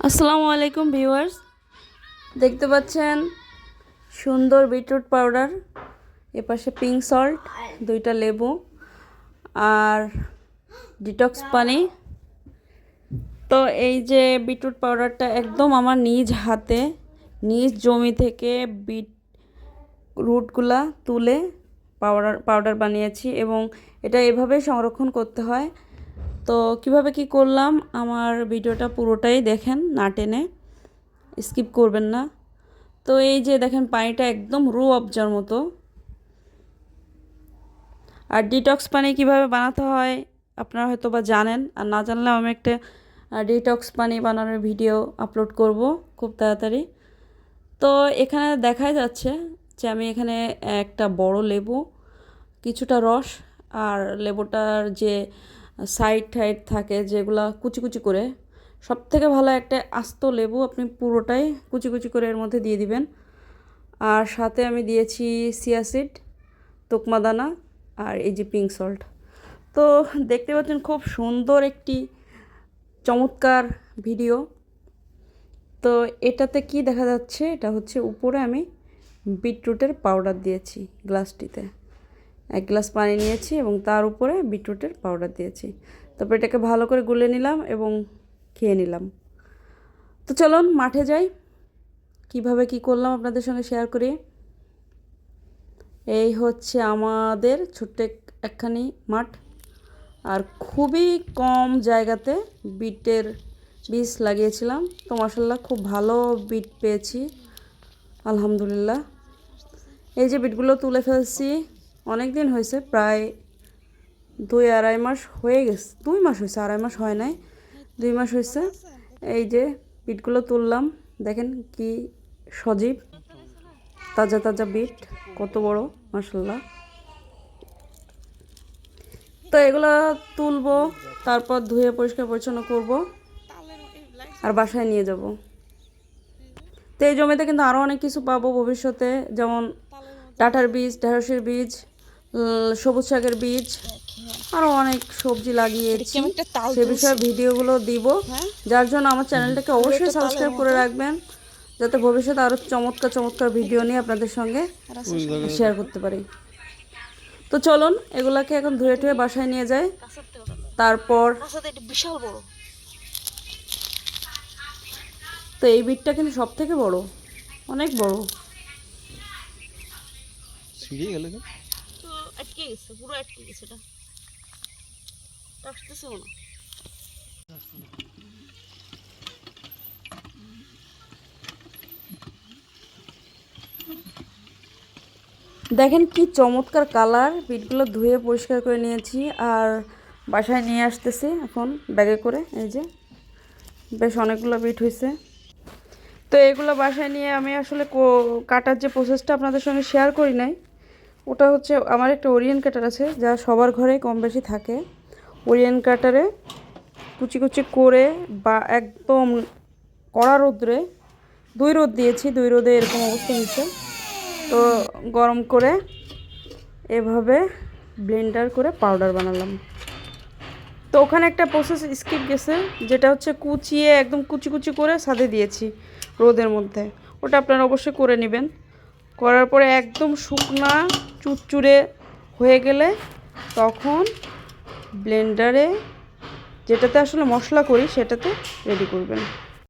আসসালামু আলাইকুম ভিউয়ার্স। দেখতে পাচ্ছেন সুন্দর বিটরুট পাউডার, এপাশে পিঙ্ক সল্ট দুইটা লেবু আর ডিটক্স পানি। তো এই যে বিটরুট পাউডারটা একদম আমার নিজ হাতে, নিজ জমি থেকে বিট রুটগুলা তুলে পাউডার পাউডার বানিয়েছি এবং এটা এভাবেই সংরক্ষণ করতে হয়। তো কীভাবে কি করলাম, আমার ভিডিওটা পুরোটাই দেখেন না টেনে, স্কিপ করবেন না। তো এই যে দেখেন পানিটা একদম রু অবজার মতো। আর ডিটক্স পানি কীভাবে বানাতে হয়, আপনারা হয়তো বা জানেন, আর না জানলে আমি একটা ডিটক্স পানি বানানোর ভিডিও আপলোড করব খুব তাড়াতাড়ি। তো এখানে দেখাই যাচ্ছে যে আমি এখানে একটা বড় লেবু, কিছুটা রস, আর লেবুটার যে সাইড টাইড থাকে যেগুলা কুচি কুচি করে। সব থেকে ভালো একটা আস্ত লেবু আপনি পুরোটাই কুচি কুচি করে এর মধ্যে দিয়ে দিবেন। আর সাথে আমি দিয়েছি সিয়াসিড তোকমাদানা আর এই যে পিঙ্ক সল্ট তো দেখতে পাচ্ছেন খুব সুন্দর একটি চমৎকার ভিডিও। তো এটাতে কি দেখা যাচ্ছে? এটা হচ্ছে উপরে আমি বিটরুটের পাউডার দিয়েছি গ্লাসটিতে এক গ্লাস পানি নিয়েছি এবং তার উপরে বিটরুটের পাউডার দিয়েছি। তারপর এটাকে ভালো করে গুলে নিলাম এবং খেয়ে নিলাম। তো চলুন মাঠে যাই। কীভাবে কি করলাম আপনাদের সঙ্গে শেয়ার করি। এই হচ্ছে আমাদের ছোট্ট একখানি মাঠ। আর খুবই কম জায়গাতে বিটের বীজ লাগিয়েছিলাম। তো মশাল্লা খুব ভালো বিট পেয়েছি। আলহামদুলিল্লাহ। এই যে বিটগুলো তুলে ফেলছি। অনেক দিন হয়েছে, প্রায় দুই আড়াই মাস হয়ে গেছে, দুই মাস হয়েছে, আড়াই মাস হয় নাই, দুই মাস হয়েছে। এই যে বিটগুলো তুললাম, দেখেন কি সজীব, তাজা তাজা বিট কত বড় মাসাল্লাহ তো এগুলো তুলবো, তারপর ধুয়ে পরিষ্কার পরিচ্ছন্ন করব, আর বাসায় নিয়ে যাব। তো এই জমিতে কিন্তু আরও অনেক কিছু পাবো ভবিষ্যতে, যেমন ডাটার বীজ, ঢেঁড়সের বীজ সবুজ শাকের বীজ আরও অনেক সবজি লাগিয়েছি। সে বিষয়ে ভিডিওগুলো দিব। যার জন্য আমার চ্যানেলটাকে অবশ্যই সাবস্ক্রাইব করে রাখবেন যাতে ভবিষ্যতে আরও চমৎকার চমৎকার ভিডিও নিয়ে আপনাদের সঙ্গে শেয়ার করতে পারি। তো চলুন এগুলাকে এখন ধুয়ে টুয়ে বাসায় নিয়ে যাই। তারপর বিশাল বড়। তো এই বিটটা কিন্তু সব থেকে বড় অনেক বড়। ছিঁড়ে গেল আটকে গেছে পুরো আটকে গেছে এটা। আসতেছে না দেখেন কি চমৎকার কালার বিটগুলো ধুয়ে পরিষ্কার করে নিয়েছি আর বাসায় নিয়ে আসতেছি এখন ব্যাগে করে, এই যে। বেশ অনেকগুলো বিট হয়েছে তো এগুলো বাসায় নিয়ে আমি আসলে কাটার যে প্রসেসটা আপনাদের সঙ্গে শেয়ার করি নাই ওটা হচ্ছে আমার একটা ওরিয়েন কাটার আছে, যা সবার ঘরেই কম বেশি থাকে। ওরিয়েন কাটারে কুচি কুচি করে বা একদম কড়া রোদ্রে দুই রোদ দিয়েছি, দুই রোদে এরকম অবস্থা হয়েছে। তো গরম করে এভাবে ব্লেন্ডার করে পাউডার বানালাম। তো ওখানে একটা প্রসেস স্কিপ গেছে, যেটা হচ্ছে কুচিয়ে একদম কুচি কুচি করে সাদে দিয়েছি রোদের মধ্যে। ওটা আপনারা অবশ্যই করে নেবেন। করার পরে একদম শুকনা চুরচুরে হয়ে গেলে তখন ব্লেন্ডারে যেটাতে আসলে মশলা করি সেটাতে রেডি করবেন।